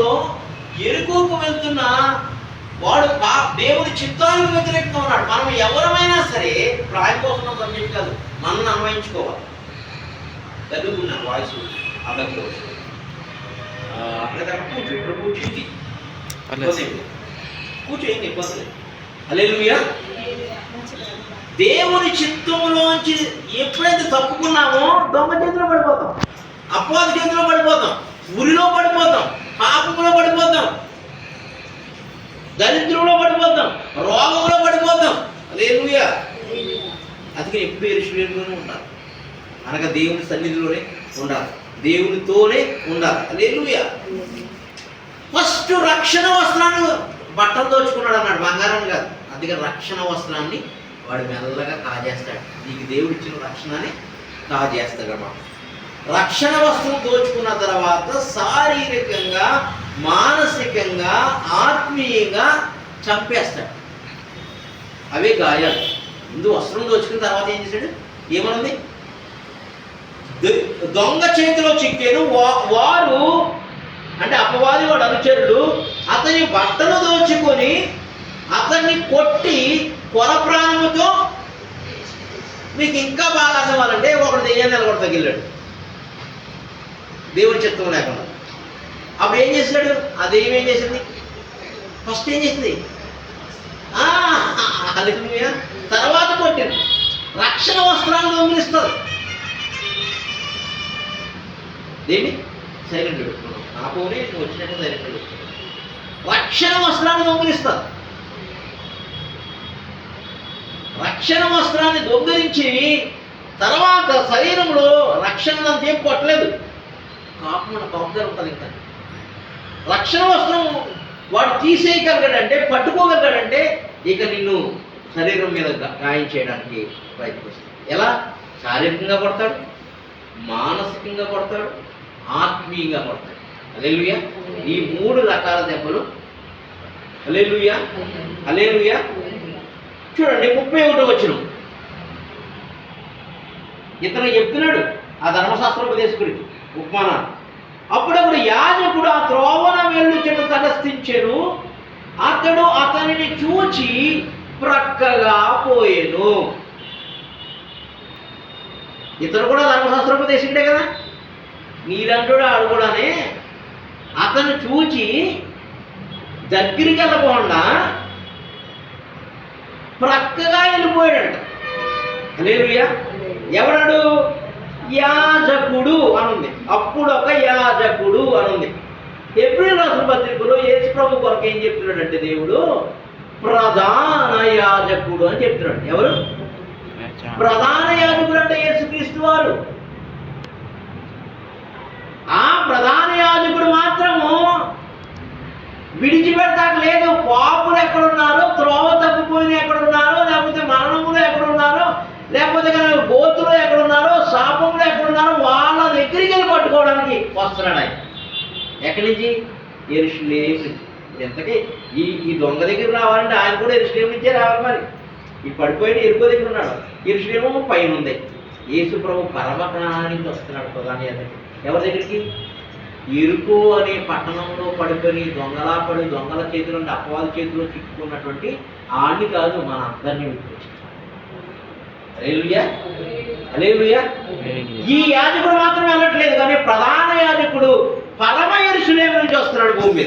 సమయంలో ఎరుకోకు వెళ్తున్న వాడు దేవుని చిత్తానికి వ్యతిరేకంగా ఉన్నాడు. మనం ఎవరమైనా సరే ప్రాయం కోసం సబ్జెక్ట్ కాదు. మనం అన్వయించుకోవాలి. చదువుకున్నాను వాయిస్ అబ్బాయికి అక్కడ కూర్చో. ఇక్కడ కూర్చుంది ఇబ్బంది ఏం లేదు. కూర్చో ఏం ఇబ్బంది లేదు. దేవుని చిత్తంలోంచి ఎప్పుడైతే తప్పుకున్నామో దొంగ చేతిలో పడిపోతాం. అపవాద చేతిలో పడిపోతాం. ఉరిలో పడిపోతాం. పాపంలో పడిపోతాం. దరిద్రంలో పడిపోతాం. రోగంలో పడిపోతాం. అదే అందుకే ఎప్పుడు ఎరుషులేలోనే ఉండాలి. అనగా దేవుని సన్నిధిలోనే ఉండాలి. దేవునితోనే ఉండాలి. లేలుయా ఫస్ట్ రక్షణ వస్త్రాన్ని బట్టలు దోచుకున్నాడు అన్నాడు బంగారం కాదు. అందుకే రక్షణ వస్త్రాన్ని వాడు మెల్లగా కాజేస్తాడు. నీకు దేవుడు ఇచ్చిన రక్షణని కాజేస్తాడు అన్నమాట. రక్షణ వస్త్రం దోచుకున్న తర్వాత శారీరకంగా మానసికంగా ఆత్మీయంగా చంపేస్తాడు. అవే గాయాలు. ముందు వస్త్రం దోచుకున్న తర్వాత ఏం చేశాడు? ఏమనుంది? దొ- దొంగ చేతిలో చిక్కాను. వా- వారు అంటే అపవాది వాడు అనుచరుడు అతని బట్టలు దోచుకొని అతన్ని కొట్టి కొర ప్రాణముతో మీకు ఇంకా బాగా అర్థం అవ్వాలంటే ఒకడు దెయ్యాన్ని నిలబడి తగిలాడు దేవుని చిత్తం లేకుండా. అప్పుడు ఏం చేశాడు ఆ దెయ్యం ఏం చేసింది? ఫస్ట్ ఏం చేసింది? తర్వాత కొట్టింది. రక్షణ వస్త్రాలు దొంగిలిస్తుంది దేన్ని? సైలెంట్ పెట్టుకున్నాం. నా ఫోనే నువ్వు వచ్చినట్టు సైలెంట్ పెట్టుకున్నావు రక్షణ వస్త్రాన్ని దొంగిలిస్తారు. రక్షణ వస్త్రాన్ని దొంగిలించి తర్వాత శరీరంలో రక్షణ అంత ఏం కొట్టలేదు. కాకుండా కౌంటర్ ఉంటుంది ఇంకా రక్షణ వస్త్రం వాడు తీసేయగలిగాడంటే పట్టుకోగలిగాడంటే ఇక నిన్ను శరీరం మీద గాయం చేయడానికి ప్రయత్నిస్తాడు ఎలా? శారీరకంగా కొడతాడు మానసికంగా కొడతాడు ఆత్మీయంగా కొడతాడు. అలేలుయ ఈ మూడు రకాల దెబ్బలు. అలేలుయ అలేలుయ చూడండి ముప్పై ఒకటి వచ్చిన ఇతను చెప్తున్నాడు ఆ ధర్మశాస్త్రోపదేశకుడికి ఉపమానాలు అప్పుడప్పుడు యాజకుడు ఆ త్రోవన వెళ్ళుచను తటస్థించెను అతడు అతనిని చూచి ప్రక్కగా పోయెను. ఇతను కూడా ధర్మశాస్త్రోపదేశకుడే కదా? నీలంటోడు ఆడు కూడానే అతను చూచి దగ్గరికి వెళ్ళకుండా ప్రక్కగా వెళ్ళిపోయాడంట. లేదుయా ఎవడాడు యాజకుడు అనుంది. అప్పుడు ఒక యాజకుడు అనుంది. ఏప్రిల్ రాసిన పత్రికలో యేసు ప్రభు కొరకు ఏం చెప్తున్నాడంటే దేవుడు? ప్రధాన యాజకుడు అని చెప్తున్నాడు. ఎవరు? ప్రధాన యాజకుడు అంటే యేసుక్రీస్తు వారు. ఆ ప్రధాన యాజకుడు మాత్రము విడిచిపెడతాక లేదు. పాపులు ఎక్కడున్నారో త్రోవ తప్పిపోయిన ఎక్కడున్నారో లేకపోతే మరణములు ఎక్కడున్నారో లేకపోతే కనుక గోతులు ఎక్కడున్నారో శాపములు ఎక్కడున్నారో వాళ్ళ దగ్గరికి వెళ్ళి పట్టుకోవడానికి వస్తున్నాడు ఆయన. ఎక్కడి నుంచి? ఎరుషులేం ఎంతకీ ఈ ఈ దొంగ దగ్గర రావాలంటే ఆయన కూడా ఎరుషులేం నుంచే రావాలి మరి. ఈ పడిపోయిన ఎరుకో దగ్గర ఉన్నాడు. ఎరుషులేమో పైన ఉంది. యేసు ప్రభు పరమకాణా వస్తున్నాడు ప్రధాని యాజకుడు. ఎవరి దగ్గరికి? ఎరుకు అనే పట్టణంలో పడుకొని దొంగలా పడి దొంగల చేతిలో నుండి అపవాద చేతిలో చిక్కుకున్నటువంటి ఆడిని కాదు మన అందరినీ విడిపించాడు ఈ యాజకుడు మాత్రం వెళ్ళట్లేదు కానీ ప్రధాన యాజకుడు పరమ ఎరుసలేము నుంచి వస్తున్నాడు భూమి మీద.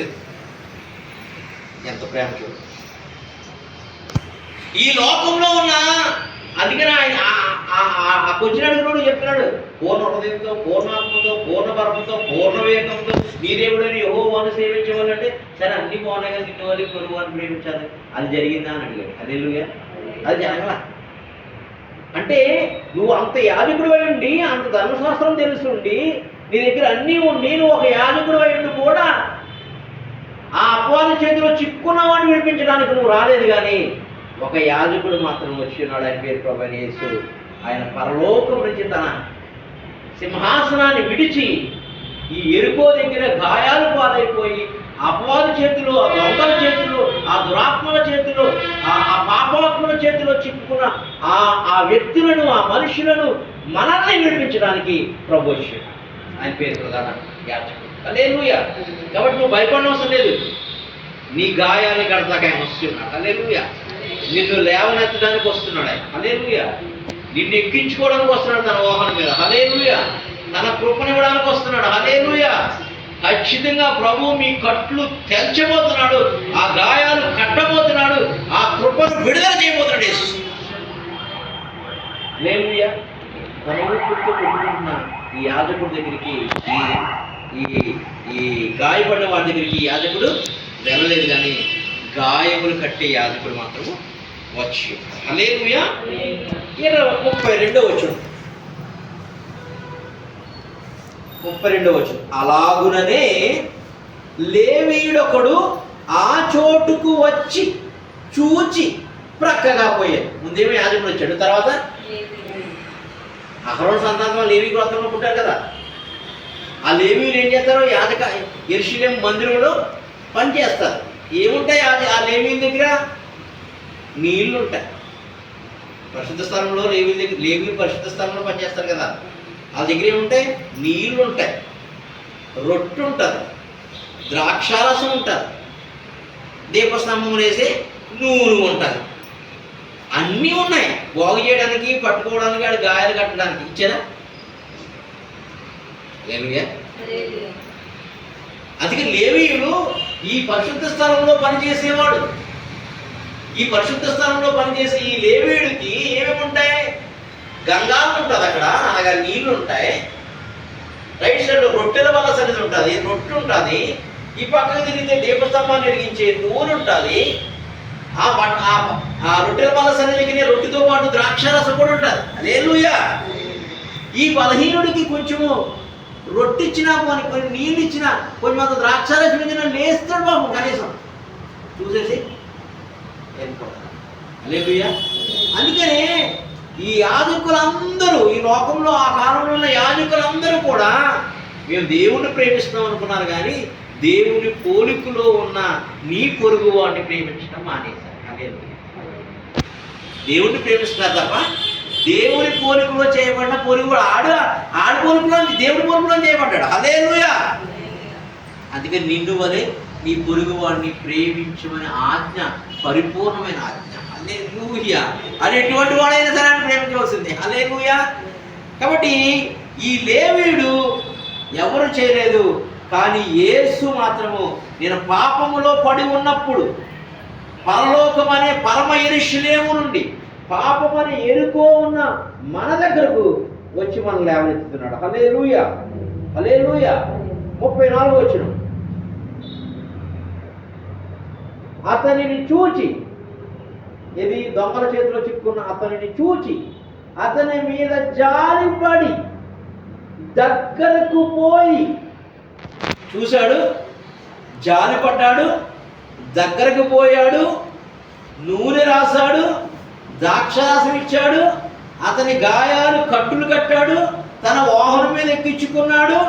ఎంత ప్రేమ చూడు. ఈ లోకంలో ఉన్న అందుకని ఆయన ఆ- ఆ- కూడా చెప్తున్నాడు పూర్ణ హృదయంతో పూర్ణాత్మతో పూర్ణ బలముతో పూర్ణ వేగంతో నీదేవుడని ఎవో యహో వాను సేవించవాలంటే సరే అన్ని బాగున్నాయి కదా నిన్ను వాళ్ళు అని ప్రేమించాలి. అది జరిగిందా? అని అడిగాడు. అదే అది జరగలా. అంటే నువ్వు అంత యాజకుడు ఉండి అంత ధర్మశాస్త్రం తెలుసుండి నీ దగ్గర అన్నీ ఉండి నువ్వు ఒక యాజకుడు ఉండి కూడా ఆ అపవాద చేతిలో చిక్కున్నవాడిని విడిపించడానికి నువ్వు రాలేదు కానీ ఒక యాజకుడు మాత్రం వచ్చి ఉన్నాడు ఆయన పేరు ప్రభు యేసు. ఆయన పరలోకం నుంచి తన సింహాసనాన్ని విడిచి ఈ ఎరుకో దగ్గర గాయాలు పాలైపోయి అపవాది చేతిలో ఆ దొంగల చేతిలో ఆ దురాత్మల చేతిలో ఆ పాపాత్మల చేతిలో చిక్కుకున్న ఆ ఆ వ్యక్తులను ఆ మనుషులను మనల్ని విడిపించడానికి ప్రభు వచ్చాడు. ఆయన పేరు ప్రధాన యాచకుడు అలేలుయ కాబట్టి నువ్వు భయపడిన అవసరం లేదు. నీ గాయాన్ని కడతాక ఆయన వస్తున్నాడు అలేలుయ నిన్ను లేవనెత్తడానికి వస్తున్నాడు ఆయన. అలేలుయ నిన్ను ఎక్కించుకోవడానికి వస్తున్నాడు తన వాహనం మీద. హలేలుయ తన కృపనివ్వడానికి వస్తున్నాడు. హలేలుయ ఖచ్చితంగా ప్రభు మీ కట్లు తెల్చబోతున్నాడు ఆ గాయాలు కట్టబోతున్నాడు ఆ కృపను విడుదల చేయబోతున్నాడు యేసు. లేలుయ తన ఊపిరితో పెట్టుకుంటున్న ఈ యాజకుడి దగ్గరికి ఈ ఈ ఈ గాయపడిన వాడి దగ్గరికి ఈ యాజకుడు వెళ్ళలేదు కానీ గాయములు కట్టే యాజకుడు మాత్రము వచ్చి అలేలుయ ఇరవై ముప్పై రెండో వచ్చు ముప్పై రెండవ వచ్చిన అలాగుననే లేవీడొకడు ఆ చోటుకు వచ్చి చూచి ప్రక్కగా పోయాడు. ముందేమో యాజకుడు వచ్చాడు తర్వాత? అహరోన్ సంతానం లేవి గ్రంథంలో పుట్టారు కదా. ఆ లేవీలు ఏం చేస్తారు? యాజక ఎరుషులేం మందిరంలో పని చేస్తారు ఏముంటాయి ఆ ఆ లేవీల దగ్గర? నీళ్ళు ఉంటాయి పరిశుద్ధ స్థలంలో లేవీల దగ్గర లేవీలు పరిశుద్ధ స్థలంలో పనిచేస్తారు కదా. వాళ్ళ దగ్గర ఏముంటాయి? నీళ్ళు ఉంటాయి. రొట్టె ఉంటుంది. ద్రాక్షారసం ఉంటుంది. దీపస్తంభం వేసి నూనె ఉంటుంది. అన్నీ ఉన్నాయి. బాగు చేయడానికి పట్టుకోవడానికి ఆడ గాయాలు కట్టడానికి. ఇచ్చారా? లేలుయా అందుకే లేవీయుడు ఈ పరిశుద్ధ స్థలంలో పనిచేసేవాడు. ఈ పరిశుద్ధ స్థలంలో పనిచేసే ఈ లేవీయుడికి ఏమేమి ఉంటాయి గంగా ఉంటుంది అక్కడ. అనగా నీళ్ళు ఉంటాయి రైట్ సైడ్ రొట్టెల వల్ల సన్నిధి ఉంటుంది రొట్టె ఉంటుంది ఈ పక్కకు తిరిగితే దీపస్తంభాన్ని ఎరిగించే నూనె ఉంటుంది ఆ పట్- ఆ- రొట్టెల వల్ల సన్నిధికి రొట్టెతో పాటు ద్రాక్షారసం కూడా ఉంటుంది. అదే ఈ బలహీనుడికి కొంచెము రొట్టె ఇచ్చినా కొన్ని కొన్ని నీళ్ళు ఇచ్చినా కొంచెం అంత ద్రాక్షారసం ఇచ్చినా లేస్తాడు బాబు కనీసం. చూసేసి. వెళ్ళిపోతాడు. అందుకనే ఈ యాజకులందరూ ఈ లోకంలో ఆ కాలంలో ఉన్న యాజకులందరూ కూడా మేము దేవుణ్ణి ప్రేమిస్తున్నాం అనుకున్నారు కానీ దేవుని పోలికలో ఉన్న నీ పొరుగు వాడిని ప్రేమించడం మానేశారు. అదే దేవుణ్ణి ప్రేమిస్తున్నారు తప్ప దేవుని పోలికలో చేయబడిన పొరుగు వాడు ఆడు ఆడి పోలికలో దేవుడి పోలికలో చేయబడ్డాడు. హల్లెలూయా. అందుకే నిన్ను వలె నీ పొరుగు వాడిని ప్రేమించమని ఆజ్ఞ పరిపూర్ణమైన ఆజ్ఞ. అది ఎటువంటి వాడైనా సరే ఆయన ప్రేమించవలసింది. అలేలుయా కాబట్టి ఈ లేవీడు ఎవరు చేయలేదు. కానీ యేసు మాత్రము నేను పాపములో పడి ఉన్నప్పుడు పరలోకం అనే పరమ ఎరుషులేము నుండి పాపమని ఎరుకో ఉన్న మన దగ్గరకు వచ్చి మనం లేవనెత్తుతున్నాడు. అలే లూయ అలే లూయ ముప్పై నాలుగు వచ్చిన అతనిని చూచి ఇది దొంగల చేతిలో చిక్కున్న అతనిని చూచి అతని మీద జారిపడి దగ్గరకు పోయి చూశాడు జారిపడ్డాడు దగ్గరకు పోయాడు నూనె రాశాడు ద్రాక్షరాసం ఇచ్చాడు అతని గాయాలు కట్టులు కట్టాడు తన వాహనం మీద ఎక్కించుకున్నాడు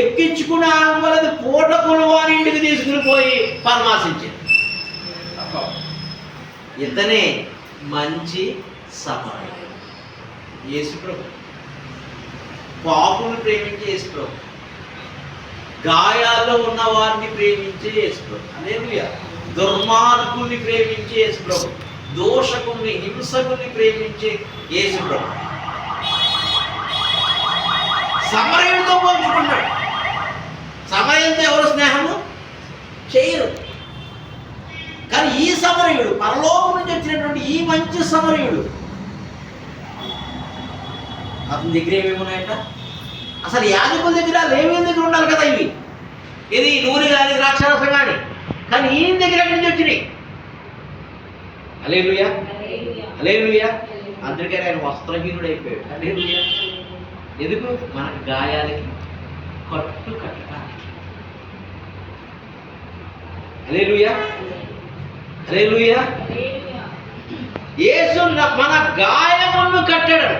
ఎక్కించుకున్న ఆమెలది పూట కొలువాని ఇంటికి తీసుకుని పోయి పరమాశించాడు ఇతనే మంచి సమానం యేసుప్రభు. పాపును ప్రేమించే యేసుప్రభు. గాయాల్లో ఉన్న వారిని ప్రేమించే యేసుప్రభు. అనేలుయ దుర్మార్గుల్ని ప్రేమించే యేసుప్రభు. దోషకుల్ని హింసకుల్ని ప్రేమించే యేసుప్రభు. సమరయుడితో పోల్చుకుంటాడు. సమయంతో ఎవరు స్నేహము? చేయరు. కానీ ఈ సమరయుడు పరలోకం నుంచి వచ్చినటువంటి ఈ మంచి సమరయుడు. అతని దగ్గర ఏమేమి ఉన్నాయట అసలు యాజకుల దగ్గర లేవీల దగ్గర ఉండాలి కదా ఇవి. ఇది నూనె కానీ ద్రాక్షరసం కానీ కానీ ఈయన దగ్గర ఎక్కడి నుంచి వచ్చినాయి? అలేలుయా అలేలుయా అందుకని ఆయన వస్త్రహీనుడు అయిపోయాడు అలేలుయా ఎందుకు? మనకు గాయాలకి కట్టు కట్టడానికి. అలేలుయా అలేలుయా యేసు మన గాయములను కట్టాడు.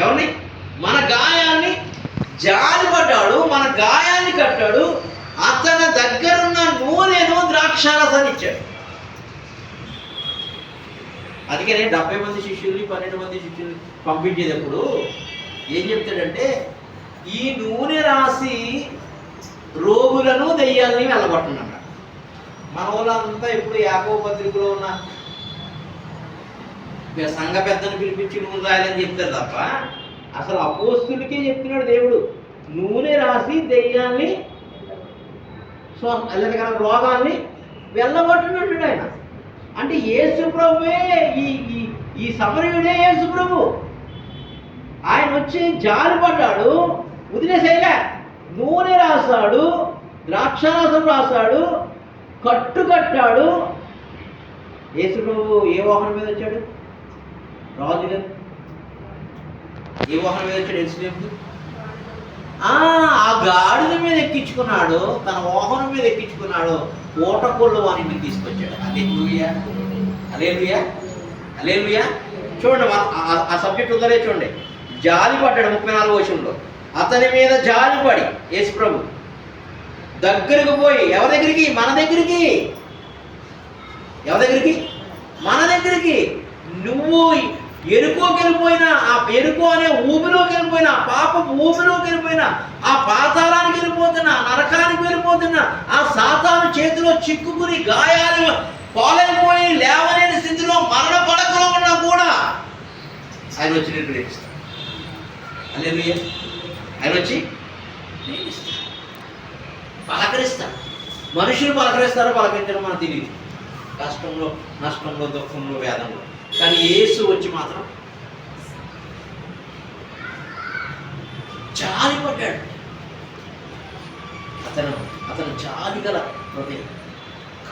ఎవరిని? మన గాయాన్ని జారిపడ్డాడు మన గాయాన్ని కట్టాడు. అతని దగ్గరున్న నూనెను ద్రాక్షారసాన్ని ఇచ్చాడు. అందుకనే డెబ్బై మంది శిష్యుల్ని పన్నెండు మంది శిష్యుల్ని పంపించేటప్పుడు ఏం చెప్తాడంటే ఈ నూనె రాసి రోగులను దెయ్యాలని వెళ్ళబట్టున్నాడు మన వాళ్ళంతా ఇప్పుడు యాకో పత్రికలో ఉన్న సంఘ పెద్దను పిలిపించి నువ్వు రాయాలని చెప్తారు తప్ప అసలు అపోస్తుడికే చెప్తున్నాడు దేవుడు. నూనె రాసి దెయ్యాన్ని సో లేదా రోగాన్ని వెళ్ళగొట్టినట్టు ఆయన. అంటే యేసు ప్రభువే ఈ ఈ సమరయుడే యేసు ప్రభు. ఆయన వచ్చి జాలి పడ్డాడు వదిలేసేయలే. నూనె రాశాడు ద్రాక్షారసం రాశాడు కట్టు కట్టాడు యేసు ప్రభు ఏ వాహనం మీద వచ్చాడు? రాజు గారు ఏ వాహనం మీద వచ్చాడు యేసు ఆ గాడిద మీద ఎక్కించుకున్నాడు. తన వాహనం మీద ఎక్కించుకున్నాడు. ఓటకోళ్ళు వాని మీద తీసుకొచ్చాడు. అదే లూయా అలే లూయా అలే లూయా చూడండి ఆ- ఆ సబ్జెక్ట్ ఉందరే చూడండి. జాలి పడ్డాడు ముప్పై నాలుగు వచనంలో. అతని మీద జాలి పడి యేసు ప్రభు దగ్గరకు పోయి ఎవరి దగ్గరికి? మన దగ్గరికి. ఎవరి దగ్గరికి? మన దగ్గరికి. నువ్వు ఎరుకోకి వెళ్ళిపోయిన ఆ ఎరుకో అనే ఊపిలోకి వెళ్ళిపోయిన ఆ పాప ఊబిలోకి వెళ్ళిపోయిన ఆ పాతాళానికి వెళ్ళిపోతున్నా నరకానికి వెళ్ళిపోతున్నా ఆ సాతాను చేతిలో చిక్కుకుని గాయాలు పాలైపోయి లేవలేని స్థితిలో మరణ పడకలో ఉన్నా కూడా ఆయన వచ్చి నేను ప్రేమిస్తాను ఆయన వచ్చి ప్రేమిస్తాడు. పలకరిస్తాడు మనుషులు పలకరిస్తారో పలకరించడం మనకు తెలియదు కష్టంలో నష్టంలో దుఃఖంలో వేదంలో. కానీ యేసు వచ్చి మాత్రం జాలిపడ్డాడు. అతను అతను జాలి గల హృదయం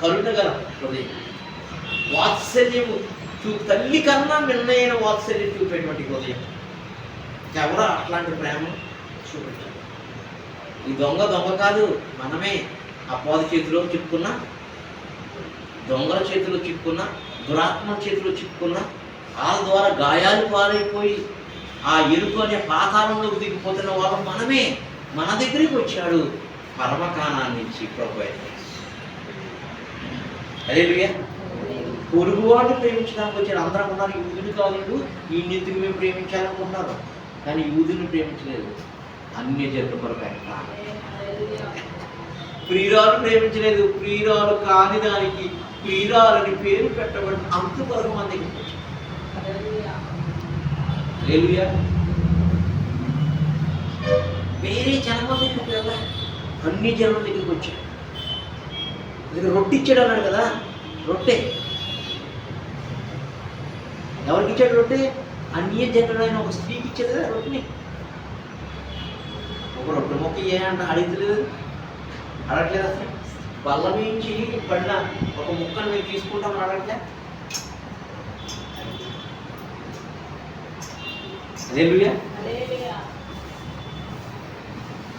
కరుణ గల హృదయం. వాత్సల్యము చూ తల్లి కన్నా మిన్నైన వాత్సల్యం చూపేటువంటి హృదయం. ఎవరో అట్లాంటి ప్రేమ చూపెట్టారు ఈ దొంగ దొంగ కాదు మనమే అపవాది చేతిలో చిక్కుకున్నా దొంగల చేతిలో చిక్కుకున్న దురాత్మ చేతిలో చిక్కుకున్న వాళ్ళ ద్వారా గాయాలు పాలైపోయి ఆ ఎరుకు అనే పాతాళంలోకి దిగిపోతున్న వాళ్ళు మనమే మన దగ్గరికి వచ్చాడు. పరమకాణాన్ని ఇచ్చి ప్రభు అదే పొరుగువాడిని ప్రేమించడానికి వచ్చారు అందరం ఉన్నారు యూదుని కాదు ఈ నెత్తికి మేము ప్రేమించాలనుకుంటున్నారు కానీ యూదుని ప్రేమించలేదు. అన్ని జట్టు కొరకు. ప్రియురాలు ప్రేమించలేదు. ప్రియురాలు కాని దానికి ప్రియురాలని పేరు పెట్టబడి అంత కొరకు మన. వేరే జన్మ దగ్గరికి అన్ని జన్మల దగ్గరికి వచ్చాడు. ఇది రొట్టె ఇచ్చాడు అన్నాడు కదా. రొట్టె. ఎవరికి ఇచ్చాడు రొట్టె? అన్య జనులైన ఒక స్త్రీకి ఇచ్చాడు కదా రొట్టెని. ఒక రొట్టె మొక్క ఏ అంట అడుగుతలేదు. అడగట్లేదు అసలు. బల్ల నుంచి పడిన ఒక ముక్కను మేము తీసుకుంటామని అడగట్లే. హల్లెలూయా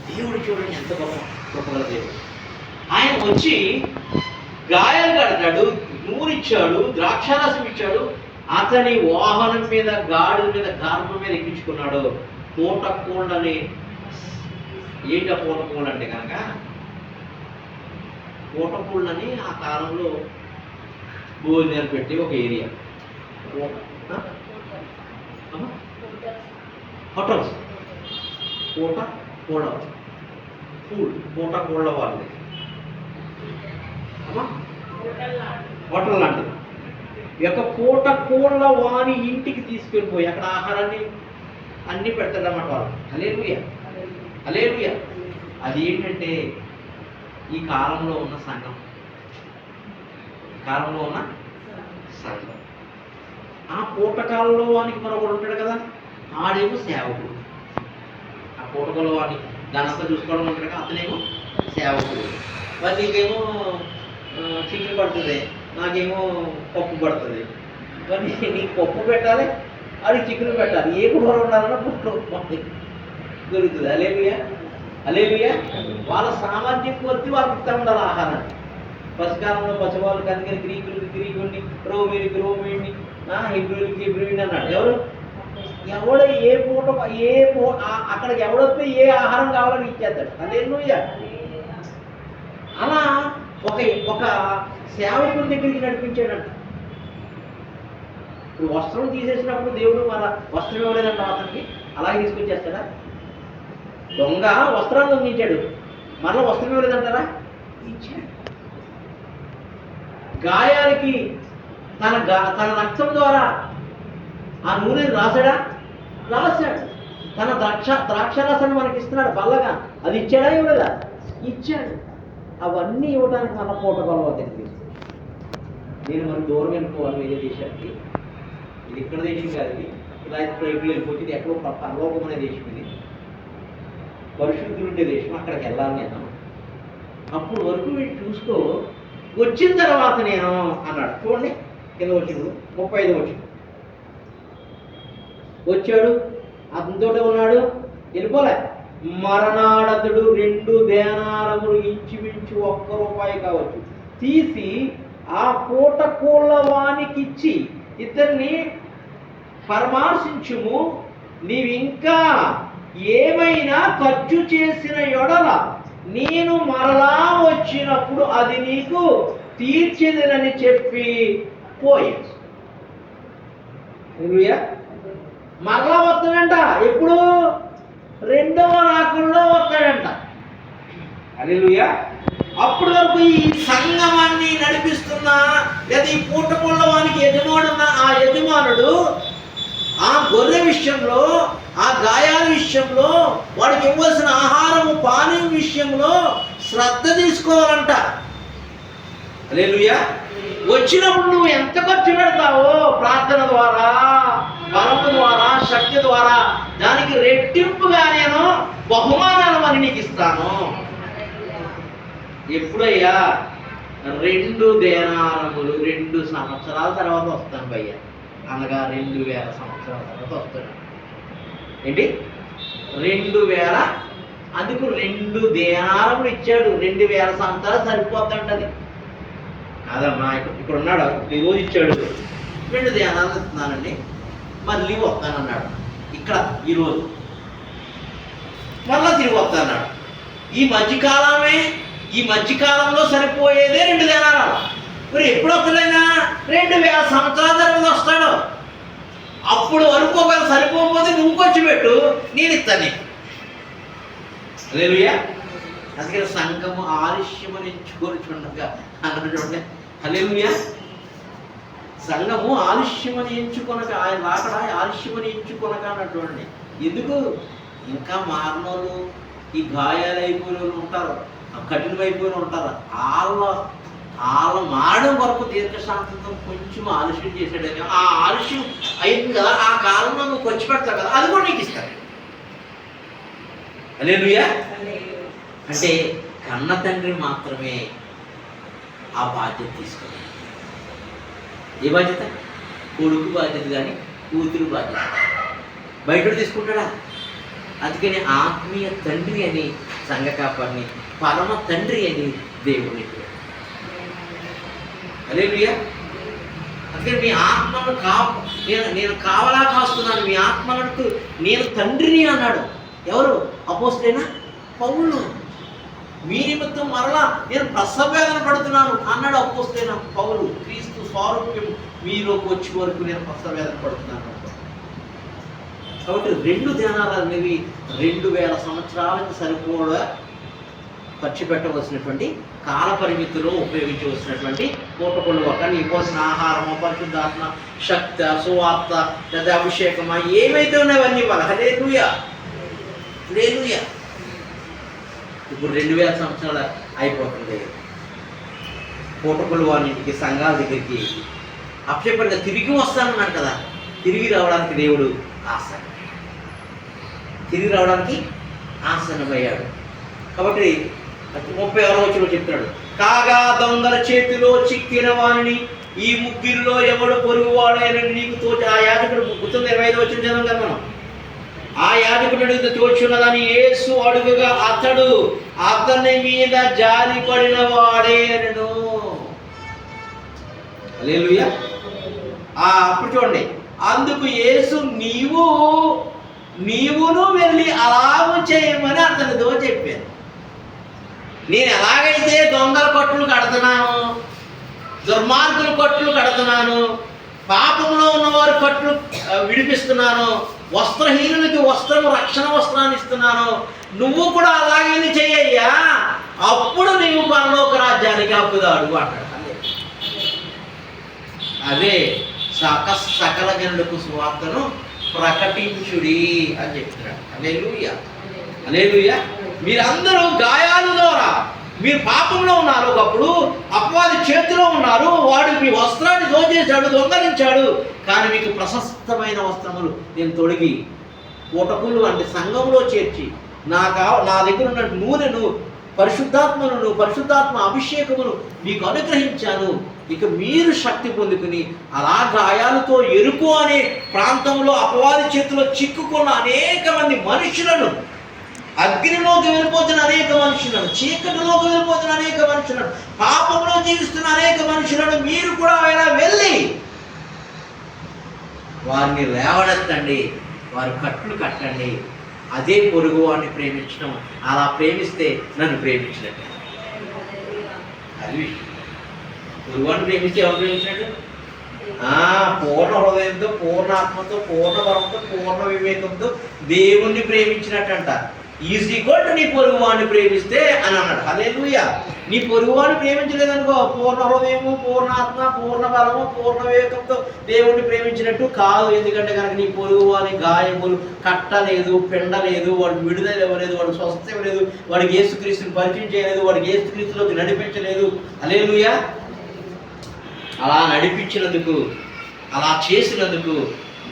దేవుడు చూడండి ఎంత గొప్ప గొప్పగల దేవుడు. ఆయన వచ్చి గాయాలు కడతాడు నూరిచ్చాడు ద్రాక్షారసం ఇచ్చాడు. అతని వాహనం మీద గాడి మీద గర్భం మీద ఎక్కించుకున్నాడు. పూట కోళ్ళని ఏంటి ఆ పూట అంటే కనుక పూట కోళ్ళని ఆ కాలంలో భోజనాలు పెట్టి ఒక ఏరియా. హోటల్స్. పూట కూడ పూల్ పూట కూడ వాళ్ళది. హోటల్ లాంటిది. యొక్క పూట కోళ్ళ వాని ఇంటికి తీసుకెళ్ళిపోయి అక్కడ ఆహారాన్ని అన్ని పెడతాడన్నమాట వాళ్ళు. అలేలుయ అలేలుయ అది ఏంటంటే ఈ కాలంలో ఉన్న సంఘం. కాలంలో ఉన్న సంఘం. ఆ పూటకాలంలో వానికి మరొకడు ఉంటాడు కదా ఆడేమో సేవకుడు. ఆ పూటకలో వాడిని దాని చూసుకోవడం ఉంటాడు కదా అతనేమో సేవకుడు. మరి నీకేమో చికెన్ పడుతుంది నాకేమో పప్పు పడుతుంది. మరి నీకు పప్పు పెట్టాలి అది చికెన్ పెట్టాలి. ఏ కూర ఉండాలన్నా పుట్టు దొరుకుతుంది. అలేలుయా అలేలుయా వాళ్ళ సామర్థ్యం కొద్ది వాళ్ళకి ఇస్తా ఉండాలి ఆహారం. పసికాలంలో పసివాళ్ళకి అందుకని గ్రీకులకి గ్రీకుని రోమిలికి రోమిని హిబ్రూలకి హిబ్రూని అన్నాడు. ఎవరు? ఎవడు ఏ పూట ఏ అక్కడికి ఎవడొస్తే ఏ ఆహారం కావాలని ఇచ్చేస్తాడు. అదేనుయ్యా అలా ఒక ఒక సేవకుడి దగ్గరికి నడిపించాడంట. ఇప్పుడు వస్త్రం తీసేసినప్పుడు దేవుడు మన వస్త్రం ఇవ్వలేదంట అతనికి అలాగే తీసుకొచ్చేస్తాడా? దొంగ వస్త్రాలు దొంగించాడు మరలా వస్త్రం ఇవ్వలేదంటారా? ఇచ్చాడు. గాయాలకి తన గా తన రక్తం ద్వారా ఆ నూనెని రాశాడా? రాశాడు. తన ద్రాక్ష ద్రాక్షరసాన్ని మనకి ఇస్తున్నాడు బల్లగా. అది ఇచ్చాడా ఇవ్వలేదా? ఇచ్చాడు. అవన్నీ ఇవ్వడానికి మన పూట గొడవ తెలియదు నేను మరి దూరం వెళ్ళిపోవాలి వేరే దేశానికి. ఇది ఇక్కడ దేశం కాదు ఇది. ఇలా ఇప్పుడు వెళ్ళిపోతే ఎక్కడో ప- దేశం ఇది పరిశుద్ధులు ఉండే దేశం అక్కడికి వెళ్ళాలి నేను. అప్పుడు వరకు వీడు చూసుకో వచ్చిన తర్వాత నేను అన్నాడు. చూడండి కింద వచ్చిండు ముప్పై ఐదు వచ్చిండు. వచ్చాడు అతనితోటే ఉన్నాడు వెళ్ళిపోలే. మరణాడతుడు రెండు దేనారములు ఇంచుమించు ఒక్క రూపాయి కావచ్చు. తీసి ఆ పూట కోళ్ళ వానికిచ్చి ఇతన్ని పరామర్శించుము నీవింకా ఏమైనా ఖర్చు చేసిన ఎడల నేను మరలా వచ్చినప్పుడు అది నీకు తీర్చేదనని చెప్పి పోయాడు మరలా వస్తాడంట. ఎప్పుడు? రెండవ రాకుల్లో వస్తాడంట. అలెలుయా అప్పటి వరకు ఈ సంగమాన్ని నడిపిస్తున్న లేదా ఈ పూటముళ్ళ వానికి యజమానున్న ఆ యజమానుడు ఆ గొర్రె విషయంలో ఆ గాయాల విషయంలో వాడికి ఇవ్వాల్సిన ఆహారము పానీయం విషయంలో శ్రద్ధ తీసుకోవాలంట. లేలుయా వచ్చినప్పుడు నువ్వు ఎంత ఖర్చు పెడతావో ప్రార్థన ద్వారా బలము ద్వారా శక్తి ద్వారా దానికి రెట్టింపుగా నేను బహుమానాలు అని నీకు ఇస్తాను. ఎప్పుడయ్యా? రెండు దేనారములు రెండు సంవత్సరాల తర్వాత వస్తాను భయ్య. అనగా రెండు వేల సంవత్సరాల తర్వాత వస్తాను. ఏంటి? రెండు వేల అందుకు రెండు దేనారములు ఇచ్చాడు. రెండు వేల సంవత్సరాలు సరిపోతుంటది. కాదమ్మా ఇక్కడ ఉన్నాడు ఈ రోజు ఇచ్చాడు. రెండు దేనాలు ఇస్తున్నానండి. మళ్ళీ వస్తానన్నాడు. ఇక్కడ ఈరోజు మళ్ళా తిరిగి వస్తానన్నాడు. ఈ మధ్యకాలమే ఈ మధ్యకాలంలో సరిపోయేదే రెండు దేనాలు మరి ఎప్పుడు వస్తాడైనా? రెండు వేల సంవత్సరాల తర్వాత వస్తాడు. అప్పుడు వరకు ఒకవేళ సరిపో నువ్వు పెట్టు నేను ఇస్తాను నీకు. అందుకే అందుకని సంఘము ఆలస్యమని ఎంచుకోరుచుండగా అన్నాడు చూడండి. హల్లెలూయా. సంఘము ఆలస్యమని ఎంచుకొనక ఆయన రాకడ ఆలస్యమని ఎంచుకొనక అన్నటువంటి ఎందుకు? ఇంకా మారినోళ్ళు ఈ గాయాలు అయిపోయిన వాళ్ళు ఉంటారు ఆ కఠినమైపోయిన ఉంటారు. వాళ్ళ వాళ్ళ మారడం వరకు దీర్ఘశాంతం కొంచెం ఆలస్యం చేశాడని ఆ ఆలస్యం అయింది కదా ఆ కాలంలో నువ్వు ఖర్చు పెడతావు కదా అది కూడా నీకు ఇస్తాడు. హల్లెలూయా. అంటే కన్న తండ్రి మాత్రమే ఆ బాధ్యత తీసుకోవాలి ఏ బాధ్యత? కొడుకు బాధ్యత కానీ కూతురు బాధ్యత. బయట తీసుకుంటాడా? అందుకని ఆత్మీయ తండ్రి అని సంఘ కాపాడిని పరమ తండ్రి అని దేవుని అలేలుయా అందుకని మీ ఆత్మను కా నేను నేను కావలా కాస్తున్నాను మీ ఆత్మలకు నేను తండ్రిని అన్నాడు. ఎవరు? అపోస్తేనా పౌలు. మీ నిమిత్తం మరలా నేను ప్రసవేదన పడుతున్నాను అన్నాడు అపోస్తేన పౌలు. క్రీస్తు స్వారూప్యం మీలోకి వచ్చే వరకు నేను ప్రసవేదన పడుతున్నాను. కాబట్టి రెండు ధ్యానాలు అనేవి రెండు వేల సంవత్సరాలకు సరిపోడా? ఖర్చు పెట్టవలసినటువంటి కాల పరిమితిలో ఉపయోగించవలసినటువంటి పూటకొళ్ళు ఒక నీకు పోసిన ఆహారము పరిశుద్ధాత్మ శక్తి సువార్త లేదా అభిషేకమా ఏమైతే ఉన్నాయో అవన్నీ లేదుయా ఇప్పుడు రెండు వేల సంవత్సరాలు అయిపోతుంది. పూటకొళ్ళు వారింటికి సంఘాల దగ్గరికి అక్షయపడిగా తిరిగి వస్తానన్నాడు కదా. తిరిగి రావడానికి దేవుడు ఆశ తిరిగి రావడానికి ఆసనమయ్యాడు కాబట్టి ముప్పై ఆరో వచ్చిన చెప్తున్నాడు. కాగా దొంగల చేతిలో చిక్కిన వాణిని ఈ ముగ్గురిలో ఎవడు పొరుగువాడైనని నీకు తోచి. ఆ యాజకుడు గుర్తుంది? ఇరవై ఐదు వచ్చిన జనం కదా మనం. ఆ యాజకుడు అడిగితే తోచున్నదని యేసు అడుగుగా అతడు అతని మీద జారి పడిన వాడే ఆ అప్పుడు చూడండి. అందుకు యేసు నీవు నీవును వెళ్ళి అలాగ చేయమని అతనితో చెప్పాను. నేను ఎలాగైతే దొంగల కొట్లు కడుతున్నాను దుర్మార్గుల కొట్లు కడుతున్నాను పాపంలో ఉన్నవారి కట్లు ఆ, విడిపిస్తున్నాను వస్త్రహీనులకి వస్త్రము రక్షణ వస్త్రాన్ని ఇస్తున్నాను నువ్వు కూడా అలాగే చెయ్యయ్యా అప్పుడు నీవు పరలోక రాజ్యానికి హక్కుదాడు అంటాడు. అదే సక సకల జనులకు సువార్తను ప్రకటించుడి అని చెప్తున్నాడు. అనేలుయ్య అనేలుయ్య మీరందరూ గాయాలు ద్వారా మీరు పాపంలో ఉన్నారు ఒకప్పుడు అపవాది చేతిలో ఉన్నారు వాడు మీ వస్త్రాన్ని దోచేశాడు దొంగలించాడు కానీ మీకు ప్రశస్తమైన వస్త్రములు నేను తొడిగి పూటకులు అంటే సంఘంలో చేర్చి నా నా దగ్గర ఉన్న నూనెను పరిశుద్ధాత్మను పరిశుద్ధాత్మ అభిషేకమును మీకు అనుగ్రహించాను. ఇక మీరు శక్తి పొందుకుని అలా గాయాలతో ఎరుకు అనే ప్రాంతంలో అపవాది చేతిలో చిక్కుకున్న అనేక మంది మనుషులను అగ్నిలోకి వెళ్ళిపోతున్న అనేక మనుషులను చీకటిలోకి వెళ్ళిపోతున్న అనేక మనుషులను పాపంలో జీవిస్తున్న అనేక మనుషులను మీరు కూడా ఆయన వెళ్ళి వారిని లేవనెత్తండి వారి కట్లు కట్టండి. అదే పొరుగు వాడిని ప్రేమించడం అలా ప్రేమిస్తే నన్ను ప్రేమించినట్టు. అది పొరుగువాడిని ప్రేమిస్తే ఎవరు ప్రేమించినట్టు? పూర్ణ హృదయంతో పూర్ణ ఆత్మతో పూర్ణ బలంతో పూర్ణ వివేకంతో దేవుణ్ణి ప్రేమించినట్టు అంటారు ఈజ్ ఈక్వల్ నీ పొరుగువాడిని ప్రేమిస్తే అని అన్నాడు. అదే నీ పొరుగువాడిని ప్రేమించలేదనుకో పూర్ణ హృదయము పూర్ణాత్మ పూర్ణ బలము పూర్ణ వివేకంతో దేవుణ్ణి ప్రేమించినట్టు కాదు. ఎందుకంటే కనుక నీ పొరుగువాని గాయములు కట్టలేదు పిండలేదు వాడికి విడుదల ఇవ్వలేదు వాడికి స్వస్థ ఇవ్వలేదు వాడికి ఏసుక్రీస్తుని పరిచయం చేయలేదు వాడికి ఏసుక్రీస్తులోకి నడిపించలేదు. అలేలుయా అలా నడిపించినందుకు అలా చేసినందుకు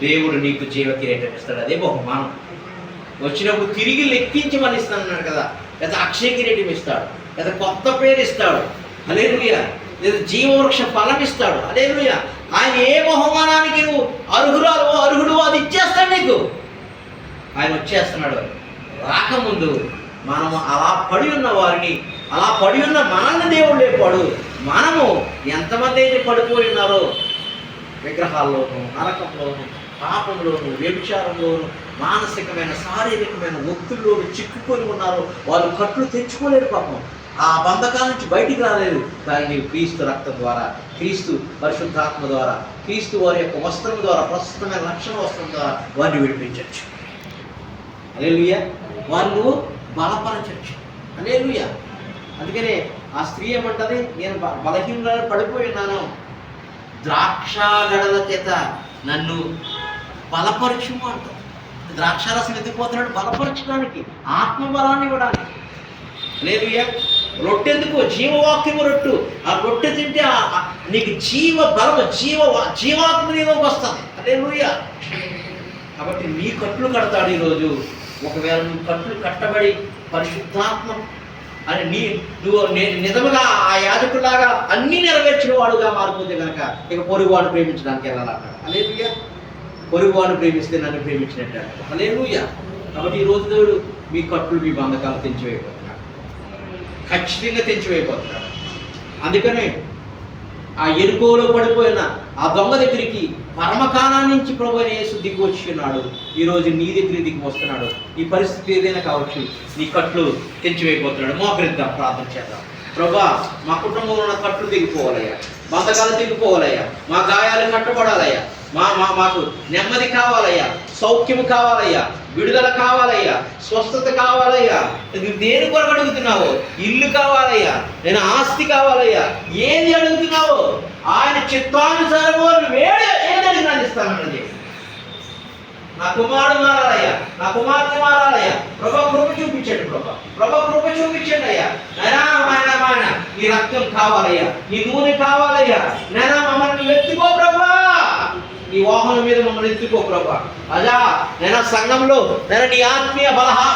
దేవుడు నీకు జీవ కిరీటం ఇస్తాడు. అదే బహుమానం. వచ్చినప్పుడు తిరిగి లెక్కించి మన ఇస్తానన్నాడు కదా. లేదా అక్షయ కిరీటం ఇస్తాడు. లేదా కొత్త పేరు ఇస్తాడు. అలేలుయ లేదా జీవవృక్ష ఫలం ఇస్తాడు. అలేలుయ ఆయన ఏ బహుమానానికి నువ్వు అర్హురాలు అర్హుడు అది ఇచ్చేస్తాడు నీకు. ఆయన వచ్చేస్తున్నాడు. రాకముందు మనము అలా పడి ఉన్న వారిని అలా పడి ఉన్న మనల్ని దేవుడు లేపాడు. మనము ఎంతమంది అయితే పడిపోయి ఉన్నారో విగ్రహాల్లోనూ నరకంలోను పాపంలోను వ్యభిచారంలోను మానసికమైన శారీరకమైన ఒత్తిడిలో చిక్కుకొని ఉన్నారు వాళ్ళు కట్లు తెచ్చుకోలేరు పాపం. ఆ బంధకాల నుంచి బయటికి రాలేదు. కానీ క్రీస్తు రక్తం ద్వారా క్రీస్తు పరిశుద్ధాత్మ ద్వారా క్రీస్తు వారి యొక్క వస్త్రం ద్వారా ప్రస్తుతమైన రక్షణ వస్త్రం ద్వారా వారిని విడిపించవచ్చు అలేలుయ వాళ్ళు బలపరచచ్చు. అలేలుయ అందుకనే ఆ స్త్రీ ఏమంటది? నేను బ- బలహీనులను పడిపోయి ఉన్నాను. ద్రాక్ష గడల చేత నన్ను బలపరచుము అంటారు ద్రాక్షారసం ఎందుకు బలపరచడానికి ఆత్మ బలాన్ని ఇవ్వడానికి. రొట్టె ఎందుకు జీవవాక్యము రొట్టు. ఆ రొట్టె తింటే నీకు జీవ బలము జీవ జీవాత్మ నీలోకి వస్తుంది. అదే కాబట్టి నీ కట్లు కడతాడు ఈరోజు. ఒకవేళ నువ్వు కట్లు కట్టబడి పరిశుద్ధాత్మ అని నీ నువ్వు నిజముగా ఆ యాజకులాగా అన్నీ నెరవేర్చిన వాడుగా మారిపోతే కనుక ఇక పొరుగువాడు ప్రేమించడానికి వెళ్ళాలంటాడు. అదే పొరుగువాడు ప్రేమిస్తే నన్ను ప్రేమించినట్టు అలేలుయ్య కాబట్టి ఈ రోజు దేవుడు మీ కట్లు మీ బంధకాలు తెంచివేయబోతున్నాడు. ఖచ్చితంగా తెంచివేయబోతున్నాడు. అందుకనే ఆ ఎరుకోలో పడిపోయిన ఆ దొంగ దగ్గరికి పరమకాణా నుంచి ప్రభు అయిన యేసు దిగి వచ్చి ఉన్నాడు. ఈరోజు నీ దగ్గర దిగి వస్తున్నాడు. ఈ పరిస్థితి ఏదైనా కావచ్చు నీ కట్లు తెంచివేయబోతున్నాడు. మోకరిద్దాం ప్రార్థన చేద్దాం. ప్రభా మా కుటుంబంలో ఉన్న కట్లు దిగిపోవాలయ్యా బంధకాలు దిగిపోవాలయ్యా మా గాయాలు కట్టబడాలయ్యా. మా మా మాకు నెమ్మది కావాలయ్యా సౌఖ్యం కావాలయ్యా విడుదల కావాలయ్యా స్వస్థత కావాలయ్యా. నువ్వు దేని కొరకు అడుగుతున్నావు? ఇల్లు కావాలయ్యా నేను ఆస్తి కావాలయ్యా. ఏది అడుగుతున్నావు? ఆయన చిత్తానుసారము వేడే ఏది అడిగినా ఇస్తానండి నా కుమారుడు మారాలయ్యా నా కుమార్తె మారాలయ్యా. ప్రభా కృప చూపించండి ప్రభా. ప్రభా కృప చూపించండి అయ్యా. నైనా మాయన ఆయన నీ రక్తం కావాలయ్యా నీ నూనె కావాలయ్యా. నైనా మమ్మల్ని ఎత్తుకో ప్రభా. ఈ వాహనం మీద మమ్మల్ని ఎత్తుకో ప్రభా. అజా నేను సంఘంలో నేను నీ ఆత్మీయ బలహా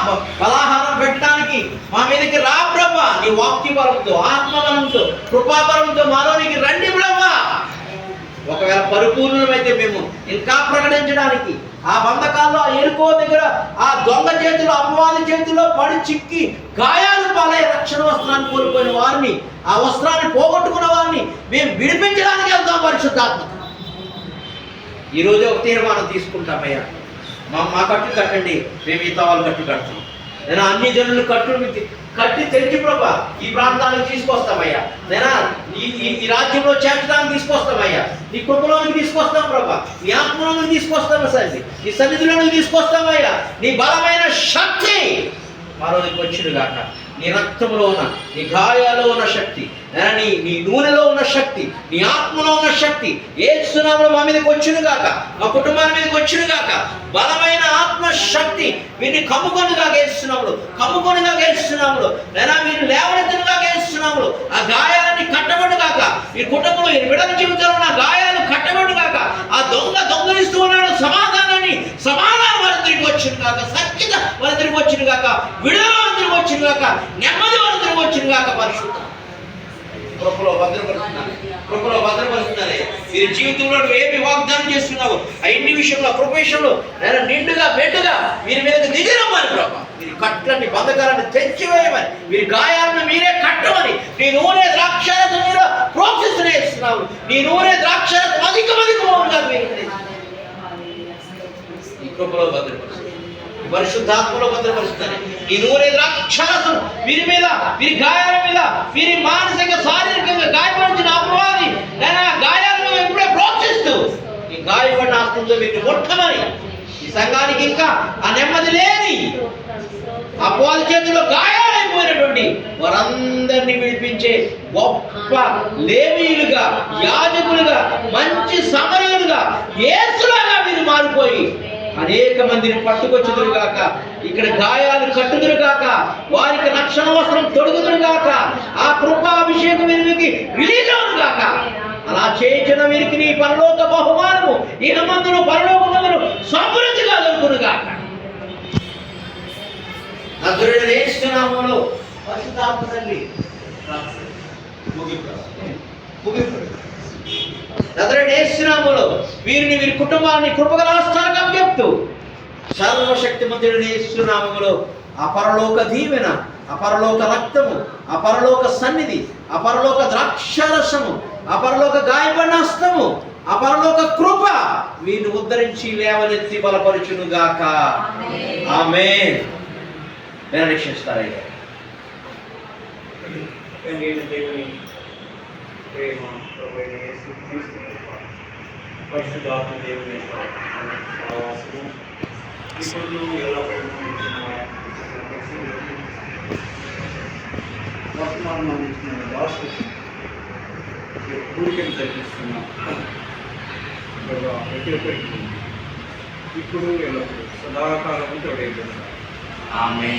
బలాహారం పెట్టడానికి మా మీదకి రా ప్రభా. నీ వాక్య బలంతో ఆత్మ బలంతో మాలోనికి రండి ప్రభా. ఒకవేళ పరిపూర్ణమైతే మేము ఇంకా ప్రకటించడానికి ఆ బంధకాల్లో ఆ ఎరుకో దగ్గర ఆ దొంగ చేతిలో అపవాది చేతిలో పడి చిక్కి గాయాలు పాలై రక్షణ వస్త్రాన్ని కోల్పోయిన వారిని ఆ వస్త్రాన్ని పోగొట్టుకున్న వారిని మేము విడిపించడానికి వెళ్తాం పరిశుద్ధాత్మక ఈరోజు ఒక తీర్మానం తీసుకుంటామయ్యా మా మా కట్టు కట్టండి. మేము మిగతా వాళ్ళు కట్టు కడతాం. నేను అన్ని జనులు కట్టు కట్టి తెచ్చి ప్రభా ఈ ప్రాంతానికి తీసుకొస్తామయ్యా నేనా ఈ ఈ- రాజ్యంలో చేర్చడానికి తీసుకొస్తామయ్యా నీ కుటుంబంలోకి తీసుకొస్తాం ప్రభా. నీ ఆత్మలోకి తీసుకొస్తాము సరి నీ సన్నిధిలోకి తీసుకొస్తామయ్యా నీ బలమైన శక్తి రోజుకి వచ్చును కాక. నీ రక్తంలో ఉన్న నీ గాయాలో ఉన్న శక్తి నీ నీ నూనెలో ఉన్న శక్తి నీ ఆత్మలో ఉన్న శక్తి ఏ సునాములు మా మీదకి వచ్చును గాక మా కుటుంబాల మీదకి వచ్చును గాక. బలమైన ఆత్మ శక్తి వీరిని కమ్ముకొనిగా గేస్తున్నాములు కమ్ముకొనిగా గేస్తున్నాములు లేదా వీరిని లేవనెత్తునుగా గేస్తున్నాములు ఆ గాయాలన్నీ కట్టబడుగాక ఈ కుటుంబంలో ఈ బిడ్డల జీవితంలో ఉన్న గాయాలు కట్టబడుగాక ఆ దొంగ దొంగలిస్తూ ఉన్నాడు సమాధానాన్ని సమాధానం వారి తిరిగి వచ్చిన కాక సత్యత వారి తిరిగి వచ్చిన కాక విడుదల వారి తిరిగి వచ్చిన కాక నెమ్మది వారి తిరిగి వచ్చిన కాక పరిశుద్ధ. కృపలో భద్రపరుస్తున్నారు కృపలో భద్రపరుస్తున్నారు వీరి జీవితంలో ఏమి వాగ్దానం చేస్తున్నావు ఆ ఇంటి విషయంలో కృప విషయంలో నేను నిండుగా మెండుగా వీరి మీద దిగిరమ్మని ప్రభావం వీరి కట్లని బంధకాలను తెచ్చివేయమని వీరి గాయాలను మీరే కట్టమని నీ నూనె ద్రాక్షరత మీరు ప్రోక్షిస్తూనే ఇస్తున్నావు. నీ నూనె ద్రాక్షరత అధిక అధికముగా మీరు ఈ కృపలో భద్రపరుస్తుంది ఈ పరిశుద్ధాత్మలో భద్రపరుస్తుంది ఈ నూనె ద్రాక్షరసం వీరి మీద వీరి గాయాల మీద వీరి మానసిక శారీరకంగా గాయపరిచిన అపవాది నేను ఆ గాయాలను ఎప్పుడే ప్రోక్షిస్తూ ఈ గాయపడిన ఆస్తంతో వీరిని ముట్టమని ఈ సంఘానికి ఇంకా ఆ నెమ్మది లేని అపోల చేతిలో గాయాలైపోయినటువంటి వారందరినీ విడిపించే గొప్ప లేవీయులుగా యాజకులుగా మంచి సమరయులుగా ఏసులాగా మీరు మారిపోయి అనేక మందిని పట్టుకొచ్చుదురుగాక ఇక్కడ గాయాలు కట్టుదురుగాక వారికి రక్షణ వస్త్రం తొడుగుదురుగాక ఆ కృపాభిషేకం వీరికి రిలీజ్ అవునుగాక అలా చేయించిన వీరికి నీ పరలోక బహుమానము ఈ మందును పరలోక మందును సమృద్ధిగా దొరుకునుగాక. నదురుడు నేస్తున్నాములో పరిశుద్ధాత్మ తండ్రి నదురుడు వీరిని వీరి కుటుంబాన్ని కృపగలాస్తానికి చెప్తూ సర్వశక్తి మంత్రుడు నేస్తున్నాములో అపరలోక దీవెన అపరలోక రక్తము అపరలోక సన్నిధి అపరలోక ద్రాక్షరసము అపరలోక గాయపడిన హస్తము అపరలోక కృప వీరిని ఉద్ధరించి లేవనెత్తి బలపరుచును గాక ఆమె నిరీక్షిస్తారయ్యా దేవుని ప్రేమ పరిశుద్ధాత్మ దేవుని ఇప్పుడు. వర్తమానం అందించిన ఊరికని తగ్గిస్తున్నాం. ప్రతి ఒక్కరికి ఇప్పుడు ఎల్లప్పుడు సదాకాలం తోడైపోతుంది ఆమె